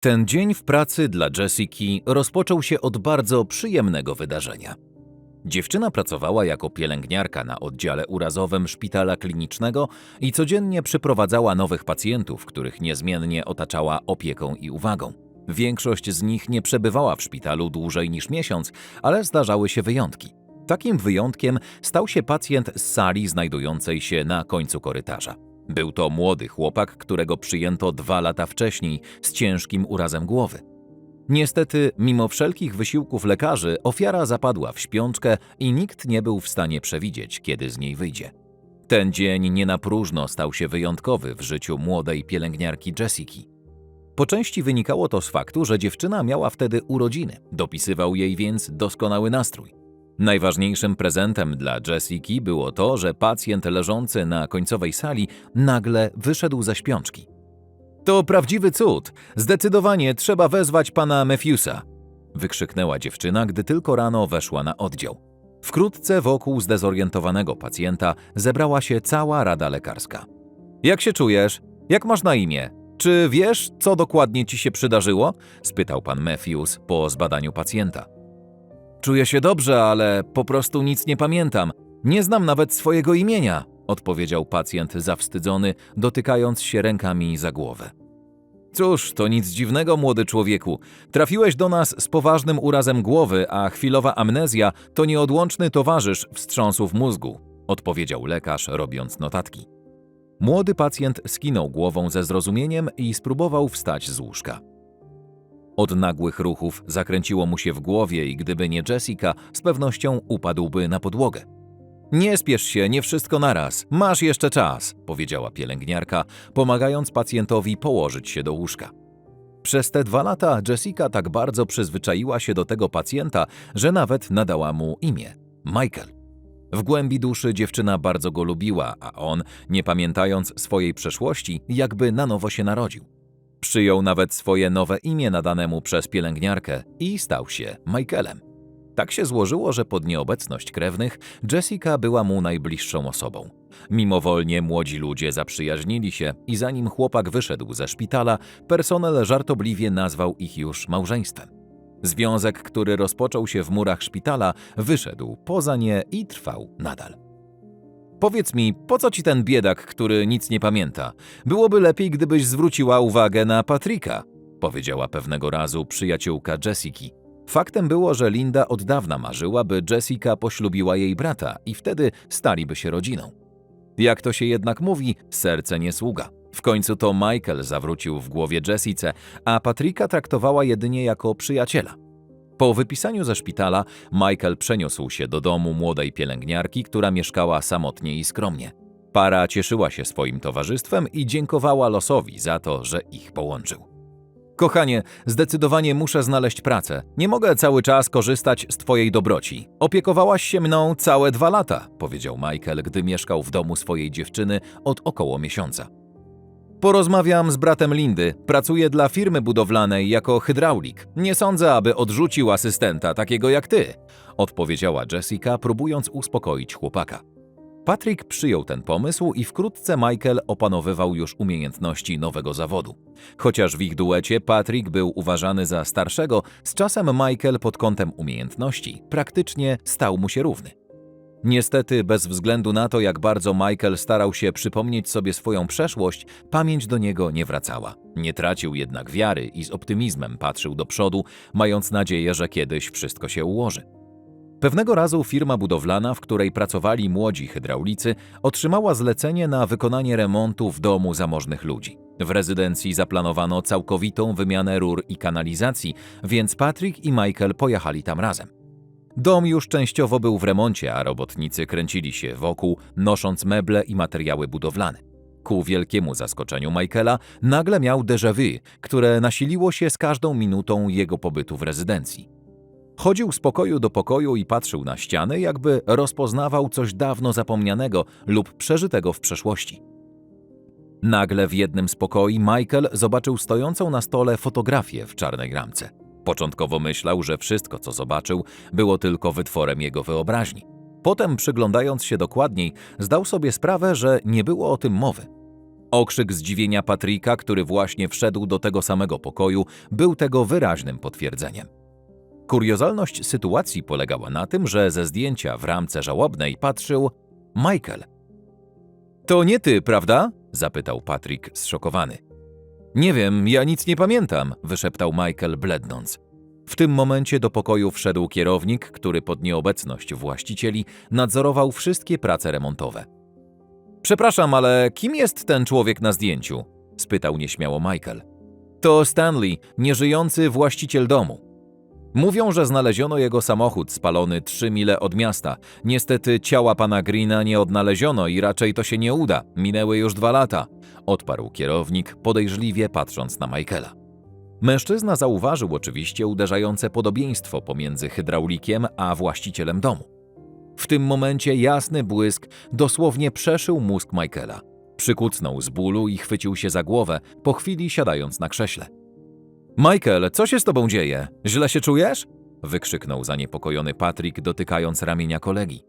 Ten dzień w pracy dla Jessiki rozpoczął się od bardzo przyjemnego wydarzenia. Dziewczyna pracowała jako pielęgniarka na oddziale urazowym szpitala klinicznego i codziennie przyprowadzała nowych pacjentów, których niezmiennie otaczała opieką i uwagą. Większość z nich nie przebywała w szpitalu dłużej niż miesiąc, ale zdarzały się wyjątki. Takim wyjątkiem stał się pacjent z sali znajdującej się na końcu korytarza. Był to młody chłopak, którego przyjęto dwa lata wcześniej z ciężkim urazem głowy. Niestety, mimo wszelkich wysiłków lekarzy, ofiara zapadła w śpiączkę i nikt nie był w stanie przewidzieć, kiedy z niej wyjdzie. Ten dzień nie na próżno stał się wyjątkowy w życiu młodej pielęgniarki Jessiki. Po części wynikało to z faktu, że dziewczyna miała wtedy urodziny, dopisywał jej więc doskonały nastrój. Najważniejszym prezentem dla Jessiki było to, że pacjent leżący na końcowej sali nagle wyszedł ze śpiączki. To prawdziwy cud! Zdecydowanie trzeba wezwać pana Matthewsa! wykrzyknęła dziewczyna, gdy tylko rano weszła na oddział. Wkrótce wokół zdezorientowanego pacjenta zebrała się cała rada lekarska. Jak się czujesz? Jak masz na imię? Czy wiesz, co dokładnie ci się przydarzyło? spytał pan Matthews po zbadaniu pacjenta. Czuję się dobrze, ale po prostu nic nie pamiętam. Nie znam nawet swojego imienia, odpowiedział pacjent zawstydzony, dotykając się rękami za głowę. Cóż, to nic dziwnego, młody człowieku. Trafiłeś do nas z poważnym urazem głowy, a chwilowa amnezja to nieodłączny towarzysz wstrząsów mózgu, odpowiedział lekarz, robiąc notatki. Młody pacjent skinął głową ze zrozumieniem i spróbował wstać z łóżka. Od nagłych ruchów zakręciło mu się w głowie i gdyby nie Jessica, z pewnością upadłby na podłogę. Nie spiesz się, nie wszystko naraz. Masz jeszcze czas, powiedziała pielęgniarka, pomagając pacjentowi położyć się do łóżka. Przez te dwa lata Jessica tak bardzo przyzwyczaiła się do tego pacjenta, że nawet nadała mu imię Michael. W głębi duszy dziewczyna bardzo go lubiła, a on, nie pamiętając swojej przeszłości, jakby na nowo się narodził. Przyjął nawet swoje nowe imię nadane mu przez pielęgniarkę i stał się Michaelem. Tak się złożyło, że pod nieobecność krewnych Jessica była mu najbliższą osobą. Mimowolnie młodzi ludzie zaprzyjaźnili się i zanim chłopak wyszedł ze szpitala, personel żartobliwie nazwał ich już małżeństwem. Związek, który rozpoczął się w murach szpitala, wyszedł poza nie i trwał nadal. Powiedz mi, po co ci ten biedak, który nic nie pamięta? Byłoby lepiej, gdybyś zwróciła uwagę na Patryka, powiedziała pewnego razu przyjaciółka Jessiki. Faktem było, że Linda od dawna marzyła, by Jessica poślubiła jej brata i wtedy staliby się rodziną. Jak to się jednak mówi, serce nie sługa. W końcu to Michael zawrócił w głowie Jessice, a Patryka traktowała jedynie jako przyjaciela. Po wypisaniu ze szpitala, Michael przeniósł się do domu młodej pielęgniarki, która mieszkała samotnie i skromnie. Para cieszyła się swoim towarzystwem i dziękowała losowi za to, że ich połączył. Kochanie, zdecydowanie muszę znaleźć pracę. Nie mogę cały czas korzystać z twojej dobroci. Opiekowałaś się mną całe dwa lata, powiedział Michael, gdy mieszkał w domu swojej dziewczyny od około miesiąca. Porozmawiam z bratem Lindy. Pracuje dla firmy budowlanej jako hydraulik. Nie sądzę, aby odrzucił asystenta takiego jak ty, odpowiedziała Jessica, próbując uspokoić chłopaka. Patrick przyjął ten pomysł i wkrótce Michael opanowywał już umiejętności nowego zawodu. Chociaż w ich duecie Patrick był uważany za starszego, z czasem Michael pod kątem umiejętności praktycznie stał mu się równy. Niestety, bez względu na to, jak bardzo Michael starał się przypomnieć sobie swoją przeszłość, pamięć do niego nie wracała. Nie tracił jednak wiary i z optymizmem patrzył do przodu, mając nadzieję, że kiedyś wszystko się ułoży. Pewnego razu firma budowlana, w której pracowali młodzi hydraulicy, otrzymała zlecenie na wykonanie remontu w domu zamożnych ludzi. W rezydencji zaplanowano całkowitą wymianę rur i kanalizacji, więc Patrick i Michael pojechali tam razem. Dom już częściowo był w remoncie, a robotnicy kręcili się wokół, nosząc meble i materiały budowlane. Ku wielkiemu zaskoczeniu Michaela nagle miał déjà vu, które nasiliło się z każdą minutą jego pobytu w rezydencji. Chodził z pokoju do pokoju i patrzył na ściany, jakby rozpoznawał coś dawno zapomnianego lub przeżytego w przeszłości. Nagle w jednym z pokoi Michael zobaczył stojącą na stole fotografię w czarnej ramce. Początkowo myślał, że wszystko, co zobaczył, było tylko wytworem jego wyobraźni. Potem, przyglądając się dokładniej, zdał sobie sprawę, że nie było o tym mowy. Okrzyk zdziwienia Patryka, który właśnie wszedł do tego samego pokoju, był tego wyraźnym potwierdzeniem. Kuriozalność sytuacji polegała na tym, że ze zdjęcia w ramce żałobnej patrzył Michael. To nie ty, prawda? zapytał Patryk zszokowany. Nie wiem, ja nic nie pamiętam, wyszeptał Michael blednąc. W tym momencie do pokoju wszedł kierownik, który pod nieobecność właścicieli nadzorował wszystkie prace remontowe. Przepraszam, ale kim jest ten człowiek na zdjęciu? spytał nieśmiało Michael. To Stanley, nieżyjący właściciel domu. Mówią, że znaleziono jego samochód spalony trzy mile od miasta. Niestety ciała pana Greena nie odnaleziono i raczej to się nie uda. Minęły już dwa lata, odparł kierownik, podejrzliwie patrząc na Michaela. Mężczyzna zauważył oczywiście uderzające podobieństwo pomiędzy hydraulikiem a właścicielem domu. W tym momencie jasny błysk dosłownie przeszył mózg Michaela. Przykucnął z bólu i chwycił się za głowę, po chwili siadając na krześle. Michael, co się z tobą dzieje? Źle się czujesz? wykrzyknął zaniepokojony Patrick, dotykając ramienia kolegi.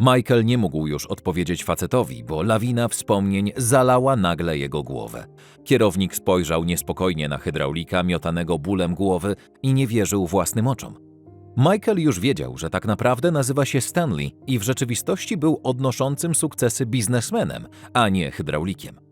Michael nie mógł już odpowiedzieć facetowi, bo lawina wspomnień zalała nagle jego głowę. Kierownik spojrzał niespokojnie na hydraulika miotanego bólem głowy i nie wierzył własnym oczom. Michael już wiedział, że tak naprawdę nazywa się Stanley i w rzeczywistości był odnoszącym sukcesy biznesmenem, a nie hydraulikiem.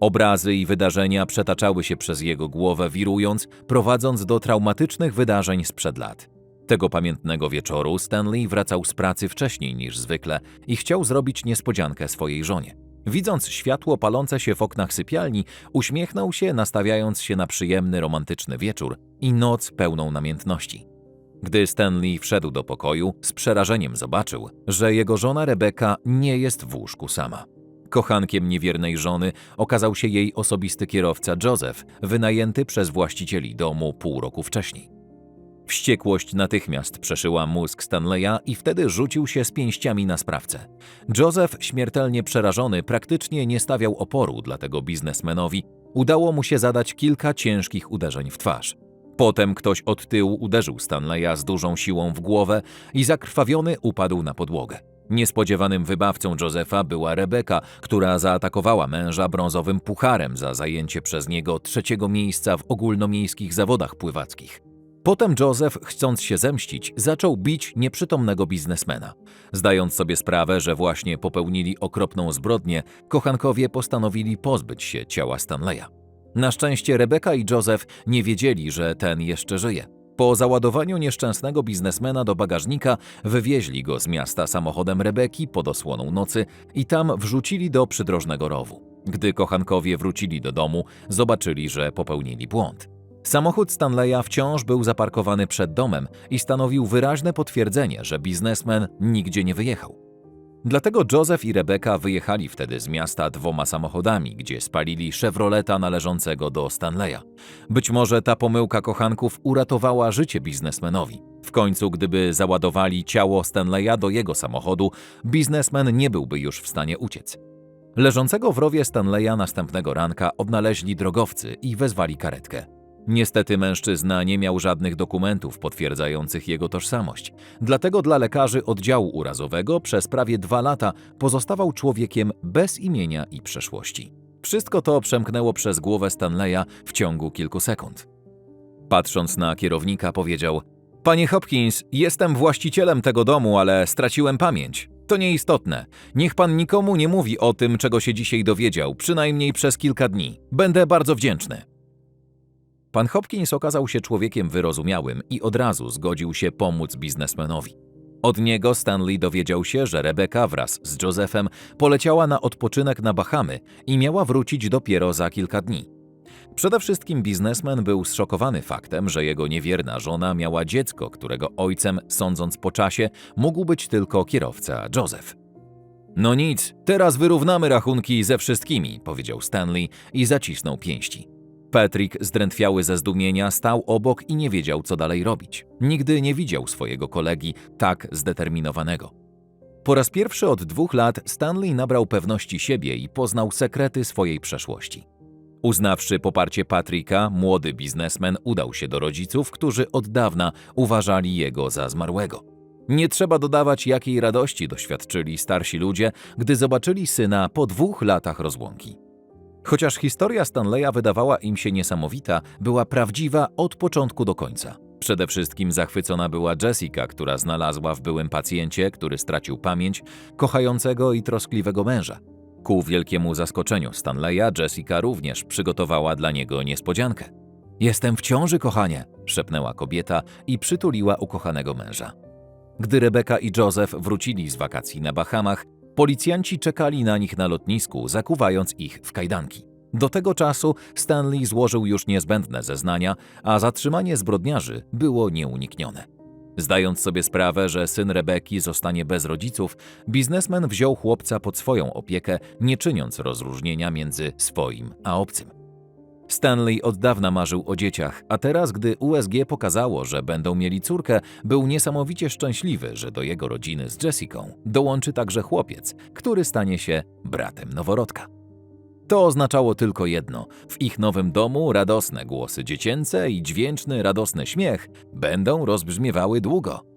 Obrazy i wydarzenia przetaczały się przez jego głowę, wirując, prowadząc do traumatycznych wydarzeń sprzed lat. Tego pamiętnego wieczoru Stanley wracał z pracy wcześniej niż zwykle i chciał zrobić niespodziankę swojej żonie. Widząc światło palące się w oknach sypialni, uśmiechnął się, nastawiając się na przyjemny, romantyczny wieczór i noc pełną namiętności. Gdy Stanley wszedł do pokoju, z przerażeniem zobaczył, że jego żona Rebeka nie jest w łóżku sama. Kochankiem niewiernej żony okazał się jej osobisty kierowca Joseph, wynajęty przez właścicieli domu pół roku wcześniej. Wściekłość natychmiast przeszyła mózg Stanleya i wtedy rzucił się z pięściami na sprawcę. Joseph, śmiertelnie przerażony, praktycznie nie stawiał oporu dla tego biznesmenowi. Udało mu się zadać kilka ciężkich uderzeń w twarz. Potem ktoś od tyłu uderzył Stanleya z dużą siłą w głowę i zakrwawiony upadł na podłogę. Niespodziewanym wybawcą Josefa była Rebeka, która zaatakowała męża brązowym pucharem za zajęcie przez niego trzeciego miejsca w ogólnomiejskich zawodach pływackich. Potem Joseph, chcąc się zemścić, zaczął bić nieprzytomnego biznesmena. Zdając sobie sprawę, że właśnie popełnili okropną zbrodnię, kochankowie postanowili pozbyć się ciała Stanleya. Na szczęście Rebeka i Joseph nie wiedzieli, że ten jeszcze żyje. Po załadowaniu nieszczęsnego biznesmena do bagażnika wywieźli go z miasta samochodem Rebeki pod osłoną nocy i tam wrzucili do przydrożnego rowu. Gdy kochankowie wrócili do domu, zobaczyli, że popełnili błąd. Samochód Stanleya wciąż był zaparkowany przed domem i stanowił wyraźne potwierdzenie, że biznesmen nigdzie nie wyjechał. Dlatego Joseph i Rebeka wyjechali wtedy z miasta dwoma samochodami, gdzie spalili Chevroleta należącego do Stanleya. Być może ta pomyłka kochanków uratowała życie biznesmenowi. W końcu, gdyby załadowali ciało Stanleya do jego samochodu, biznesmen nie byłby już w stanie uciec. Leżącego w rowie Stanleya następnego ranka odnaleźli drogowcy i wezwali karetkę. Niestety mężczyzna nie miał żadnych dokumentów potwierdzających jego tożsamość, dlatego dla lekarzy oddziału urazowego przez prawie dwa lata pozostawał człowiekiem bez imienia i przeszłości. Wszystko to przemknęło przez głowę Stanleya w ciągu kilku sekund. Patrząc na kierownika, powiedział: Panie Hopkins, jestem właścicielem tego domu, ale straciłem pamięć. To nieistotne. Niech pan nikomu nie mówi o tym, czego się dzisiaj dowiedział, przynajmniej przez kilka dni. Będę bardzo wdzięczny. Pan Hopkins okazał się człowiekiem wyrozumiałym i od razu zgodził się pomóc biznesmenowi. Od niego Stanley dowiedział się, że Rebeka wraz z Josephem poleciała na odpoczynek na Bahamy i miała wrócić dopiero za kilka dni. Przede wszystkim biznesmen był zszokowany faktem, że jego niewierna żona miała dziecko, którego ojcem, sądząc po czasie, mógł być tylko kierowca Joseph. No nic, teraz wyrównamy rachunki ze wszystkimi, powiedział Stanley i zacisnął pięści. Patrick, zdrętwiały ze zdumienia, stał obok i nie wiedział, co dalej robić. Nigdy nie widział swojego kolegi tak zdeterminowanego. Po raz pierwszy od dwóch lat Stanley nabrał pewności siebie i poznał sekrety swojej przeszłości. Uznawszy poparcie Patricka, młody biznesmen udał się do rodziców, którzy od dawna uważali jego za zmarłego. Nie trzeba dodawać, jakiej radości doświadczyli starsi ludzie, gdy zobaczyli syna po dwóch latach rozłąki. Chociaż historia Stanleya wydawała im się niesamowita, była prawdziwa od początku do końca. Przede wszystkim zachwycona była Jessica, która znalazła w byłym pacjencie, który stracił pamięć, kochającego i troskliwego męża. Ku wielkiemu zaskoczeniu Stanleya, Jessica również przygotowała dla niego niespodziankę. Jestem w ciąży, kochanie, szepnęła kobieta i przytuliła ukochanego męża. Gdy Rebeka i Joseph wrócili z wakacji na Bahamach, policjanci czekali na nich na lotnisku, zakuwając ich w kajdanki. Do tego czasu Stanley złożył już niezbędne zeznania, a zatrzymanie zbrodniarzy było nieuniknione. Zdając sobie sprawę, że syn Rebeki zostanie bez rodziców, biznesmen wziął chłopca pod swoją opiekę, nie czyniąc rozróżnienia między swoim a obcym. Stanley od dawna marzył o dzieciach, a teraz, gdy USG pokazało, że będą mieli córkę, był niesamowicie szczęśliwy, że do jego rodziny z Jessicą dołączy także chłopiec, który stanie się bratem noworodka. To oznaczało tylko jedno: w ich nowym domu radosne głosy dziecięce i dźwięczny, radosny śmiech będą rozbrzmiewały długo.